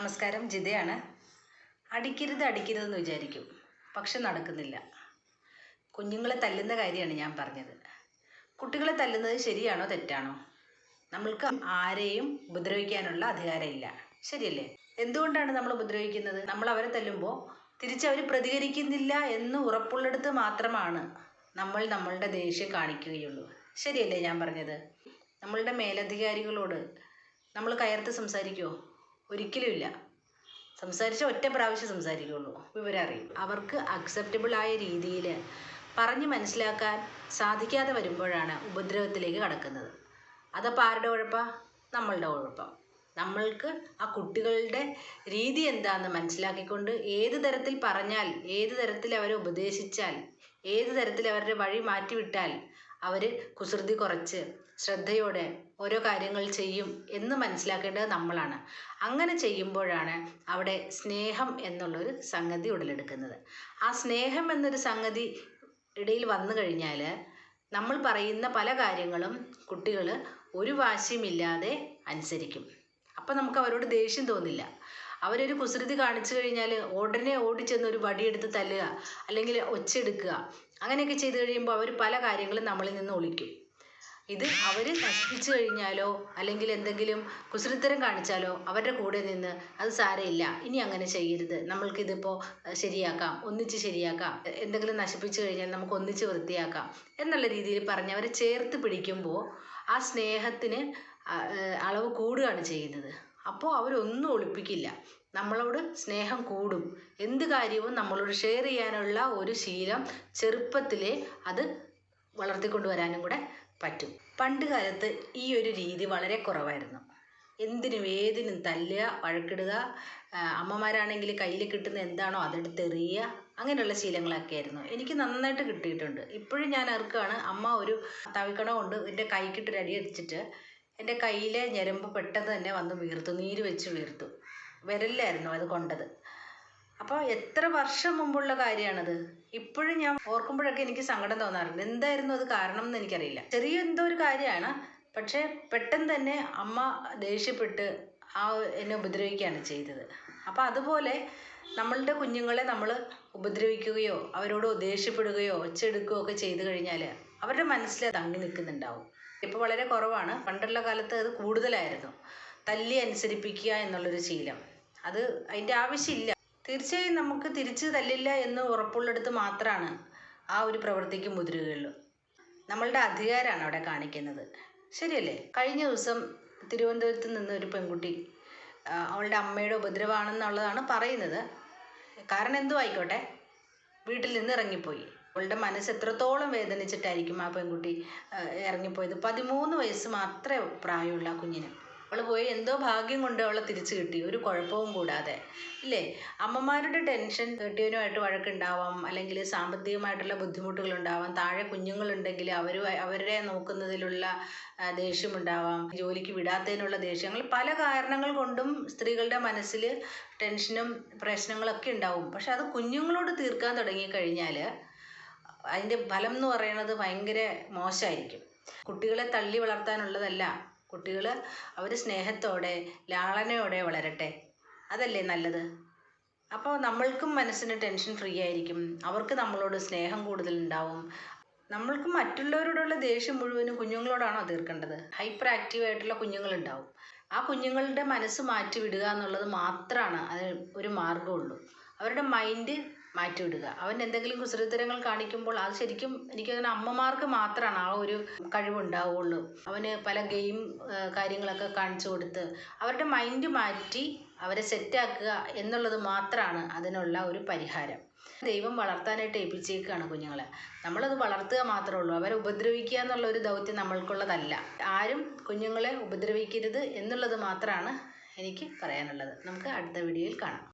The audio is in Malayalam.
നമസ്കാരം ജിതയാണ്. അടിക്കരുത് അടിക്കരുതെന്ന് വിചാരിക്കും. പക്ഷെ നടക്കുന്നില്ല. കുഞ്ഞുങ്ങളെ തല്ലുന്ന കാര്യമാണ് ഞാൻ പറഞ്ഞത്. കുട്ടികളെ തല്ലുന്നത് ശരിയാണോ തെറ്റാണോ? നമ്മൾക്ക് ആരെയും ഉപദ്രവിക്കാനുള്ള അധികാരമില്ല. ശരിയല്ലേ? എന്തുകൊണ്ടാണ് നമ്മൾ ഉപദ്രവിക്കുന്നത്? നമ്മൾ അവരെ തല്ലുമ്പോൾ തിരിച്ചവർ പ്രതികരിക്കുന്നില്ല എന്ന് ഉറപ്പുള്ളിടത്ത് മാത്രമാണ് നമ്മൾ നമ്മളുടെ ദേഷ്യം കാണിക്കുകയുള്ളൂ. ശരിയല്ലേ ഞാൻ പറഞ്ഞത്? നമ്മളുടെ മേലധികാരികളോട് നമ്മൾ കയർത്ത് സംസാരിക്കുമോ ഒരിക്കലുമില്ല. സംസാരിച്ച ഒറ്റ പ്രാവശ്യം സംസാരിക്കുകയുള്ളൂ വിവരം അറിയും. അവർക്ക് അക്സെപ്റ്റബിൾ ആയ രീതിയിൽ പറഞ്ഞ് മനസ്സിലാക്കാൻ സാധിക്കാതെ വരുമ്പോഴാണ് ഉപദ്രവത്തിലേക്ക് കടക്കുന്നത്. അതപ്പോൾ ആരുടെ കുഴപ്പം? നമ്മളുടെ കുഴപ്പം. നമ്മൾക്ക് ആ കുട്ടികളുടെ രീതി എന്താണെന്ന് മനസ്സിലാക്കിക്കൊണ്ട് ഏത് തരത്തിൽ പറഞ്ഞാൽ ഏത് തരത്തിൽ അവരെ ഉപദേശിച്ചാൽ ഏത് തരത്തിൽ അവരുടെ വഴി മാറ്റിവിട്ടാൽ അവർ കുസൃതി കുറച്ച് ശ്രദ്ധയോടെ ഓരോ കാര്യങ്ങൾ ചെയ്യും എന്ന് മനസ്സിലാക്കേണ്ടത് നമ്മളാണ്. അങ്ങനെ ചെയ്യുമ്പോഴാണ് അവിടെ സ്നേഹം എന്നുള്ളൊരു സംഗതി ഉടലെടുക്കുന്നത്. ആ സ്നേഹം എന്നൊരു സംഗതി ഇടയിൽ വന്നു കഴിഞ്ഞാൽ നമ്മൾ പറയുന്ന പല കാര്യങ്ങളും കുട്ടികൾ ഒരു വാശിയുമില്ലാതെ അനുസരിക്കും. അപ്പം നമുക്ക് അവരോട് ദേഷ്യം തോന്നില്ല. അവരൊരു കുസൃതി കാണിച്ചു കഴിഞ്ഞാൽ ഉടനെ ഓടിച്ചെന്ന് ഒരു വടിയെടുത്ത് തല്ലുക അല്ലെങ്കിൽ ഒച്ചെടുക്കുക അങ്ങനെയൊക്കെ ചെയ്തു കഴിയുമ്പോൾ അവർ പല കാര്യങ്ങളും നമ്മളിൽ നിന്ന് ഒളിക്കും. ഇത് അവർ നശിപ്പിച്ചു കഴിഞ്ഞാലോ അല്ലെങ്കിൽ എന്തെങ്കിലും കുസൃത്തരം കാണിച്ചാലോ അവരുടെ കൂടെ നിന്ന് അത് സാരമില്ല ഇനി അങ്ങനെ ചെയ്യരുത്. നമ്മൾക്കിതിപ്പോൾ ശരിയാക്കാം ഒന്നിച്ച് ശരിയാക്കാം എന്തെങ്കിലും നശിപ്പിച്ചു കഴിഞ്ഞാൽ നമുക്ക് ഒന്നിച്ച് വൃത്തിയാക്കാം എന്നുള്ള രീതിയിൽ പറഞ്ഞ് അവരെ ചേർത്ത് പിടിക്കുമ്പോൾ ആ സ്നേഹത്തിന് അളവ് കൂടുകയാണ് ചെയ്യുന്നത്. അപ്പോൾ അവരൊന്നും ഒളിപ്പിക്കില്ല. നമ്മളോട് സ്നേഹം കൂടും. എന്ത് കാര്യവും നമ്മളോട് ഷെയർ ചെയ്യാനുള്ള ഒരു ശീലം ചെറുപ്പത്തിലേ അത് വളർത്തിക്കൊണ്ടുവരാനും കൂടെ പറ്റും. പണ്ട് കാലത്ത് ഈ ഒരു രീതി വളരെ കുറവായിരുന്നു. എന്തിനും ഏതിനും തല്ലുക വഴക്കിടുക അമ്മമാരാണെങ്കിൽ കയ്യിൽ കിട്ടുന്ന എന്താണോ അതെടുത്തെറിയുക അങ്ങനെയുള്ള ശീലങ്ങളൊക്കെ ആയിരുന്നു. എനിക്ക് നന്നായിട്ട് കിട്ടിയിട്ടുണ്ട്. ഇപ്പോഴും ഞാൻ ഓർക്കുകയാണ് അമ്മ ഒരു തവിക്കണ കൊണ്ട് എന്റെ കൈക്കിട്ടൊരു അടി അടിച്ചിട്ട് എന്റെ കയ്യിലെ ഞരമ്പ് പെട്ടെന്ന് തന്നെ വന്ന് വീർത്തു നീര് വെച്ച് വീർത്തു. വിരലിലായിരുന്നു അത് കൊണ്ടത്. അപ്പോൾ എത്ര വർഷം മുമ്പുള്ള കാര്യമാണത് ഇപ്പോഴും ഞാൻ ഓർക്കുമ്പോഴൊക്കെ എനിക്ക് സങ്കടം തോന്നാറുണ്ട്. എന്തായിരുന്നു അത് കാരണം എന്ന് എനിക്കറിയില്ല. ചെറിയ എന്തോ ഒരു കാര്യമാണ്. പക്ഷേ പെട്ടെന്ന് തന്നെ അമ്മ ദേഷ്യപ്പെട്ട് ആ എന്നെ ഉപദ്രവിക്കുകയാണ് ചെയ്തത്. അപ്പോൾ അതുപോലെ നമ്മളുടെ കുഞ്ഞുങ്ങളെ നമ്മൾ ഉപദ്രവിക്കുകയോ അവരോട് ദേഷ്യപ്പെടുകയോ ഒച്ചെടുക്കുകയോ ഒക്കെ ചെയ്തു കഴിഞ്ഞാൽ അവരുടെ മനസ്സിൽ തങ്ങി നിൽക്കുന്നുണ്ടാവും. ഇപ്പോൾ വളരെ കുറവാണ്. പണ്ടുള്ള കാലത്ത് അത് കൂടുതലായിരുന്നു. തല്ലി അനുസരിപ്പിക്കുക എന്നുള്ളൊരു ശീലം. അത് അതിന്റെ ആവശ്യമില്ല. തീർച്ചയായും നമുക്ക് തിരിച്ച് തല്ലില്ല എന്ന് ഉറപ്പുള്ളിടത്ത് മാത്രമാണ് ആ ഒരു പ്രവൃത്തിക്ക് മുതിരുകയുള്ളൂ. നമ്മളുടെ അധികാരമാണ് അവിടെ കാണിക്കുന്നത്. ശരിയല്ലേ? കഴിഞ്ഞ ദിവസം തിരുവനന്തപുരത്ത് നിന്ന് ഒരു പെൺകുട്ടി അവളുടെ അമ്മയുടെ ഉപദ്രവമാണെന്നുള്ളതാണ് പറയുന്നത്. കാരണം എന്തു ആയിക്കോട്ടെ വീട്ടിൽ നിന്ന് ഇറങ്ങിപ്പോയി. അവളുടെ മനസ്സ് എത്രത്തോളം വേദനിച്ചിട്ടായിരിക്കും ആ പെൺകുട്ടി ഇറങ്ങിപ്പോയത്? പതിമൂന്ന് വയസ്സ് മാത്രമേ പ്രായമുള്ള കുഞ്ഞിന്. അവൾ പോയി എന്തോ ഭാഗ്യം കൊണ്ട് അവളെ തിരിച്ചു കിട്ടി. ഒരു കുഴപ്പവും കൂടാതെ. ഇല്ലേ? അമ്മമാരുടെ ടെൻഷൻ കെട്ടിയവനുമായിട്ട് വഴക്കുണ്ടാവാം അല്ലെങ്കിൽ സാമ്പത്തികമായിട്ടുള്ള ബുദ്ധിമുട്ടുകൾ ഉണ്ടാവാം താഴെ കുഞ്ഞുങ്ങളുണ്ടെങ്കിൽ അവർ അവരെ നോക്കുന്നതിലുള്ള ദേഷ്യമുണ്ടാവാം ജോലിക്ക് വിടാത്തതിനുള്ള ദേഷ്യങ്ങൾ പല കാരണങ്ങൾ കൊണ്ടും സ്ത്രീകളുടെ മനസ്സിൽ ടെൻഷനും പ്രശ്നങ്ങളൊക്കെ ഉണ്ടാവും. പക്ഷെ അത് കുഞ്ഞുങ്ങളോട് തീർക്കാൻ തുടങ്ങിക്കഴിഞ്ഞാൽ അതിന്റെ ഫലം എന്ന് പറയുന്നത് ഭയങ്കര മോശമായിരിക്കും. കുട്ടികളെ തള്ളി വളർത്താനുള്ളതല്ല. കുട്ടികൾ അവർ സ്നേഹത്തോടെ ലാളനയോടെ വളരട്ടെ. അതല്ലേ നല്ലത്? അപ്പോൾ നമ്മൾക്കും മനസ്സിന് ടെൻഷൻ ഫ്രീ ആയിരിക്കും. അവർക്ക് നമ്മളോട് സ്നേഹം കൂടുതലുണ്ടാവും. നമ്മൾക്ക് മറ്റുള്ളവരോടുള്ള ദേഷ്യം മുഴുവനും കുഞ്ഞുങ്ങളോടാണോ തീർക്കേണ്ടത്? ഹൈപ്പർ ആക്റ്റീവ് ആയിട്ടുള്ള കുഞ്ഞുങ്ങളുണ്ടാവും. ആ കുഞ്ഞുങ്ങളുടെ മനസ്സ് മാറ്റി വിടുക എന്നുള്ളത് മാത്രമാണ് അതിന് ഒരു മാർഗമുള്ളൂ അവരുടെ മൈൻഡ് മാറ്റിവിടുക. അവൻ എന്തെങ്കിലും കുസൃത്തരങ്ങൾ കാണിക്കുമ്പോൾ അത് ശരിക്കും എനിക്ക് തോന്നുന്നു അമ്മമാർക്ക് മാത്രമാണ് ആ ഒരു കഴിവുണ്ടാവുള്ളൂ. അവന് പല ഗെയിം കാര്യങ്ങളൊക്കെ കാണിച്ചു കൊടുത്ത് അവരുടെ മൈൻഡ് മാറ്റി അവരെ സെറ്റാക്കുക എന്നുള്ളത് മാത്രമാണ് അതിനുള്ള ഒരു പരിഹാരം. ദൈവം വളർത്താനായിട്ട് ഏൽപ്പിച്ചേക്കാണ് കുഞ്ഞുങ്ങളെ. നമ്മളത് വളർത്തുക മാത്രമേ ഉള്ളൂ. അവരെ ഉപദ്രവിക്കുക എന്നുള്ള ഒരു ദൗത്യം നമ്മൾക്കുള്ളതല്ല. ആരും കുഞ്ഞുങ്ങളെ ഉപദ്രവിക്കരുത് എന്നുള്ളത് മാത്രമാണ് എനിക്ക് പറയാനുള്ളത്. നമുക്ക് അടുത്ത വീഡിയോയിൽ കാണാം.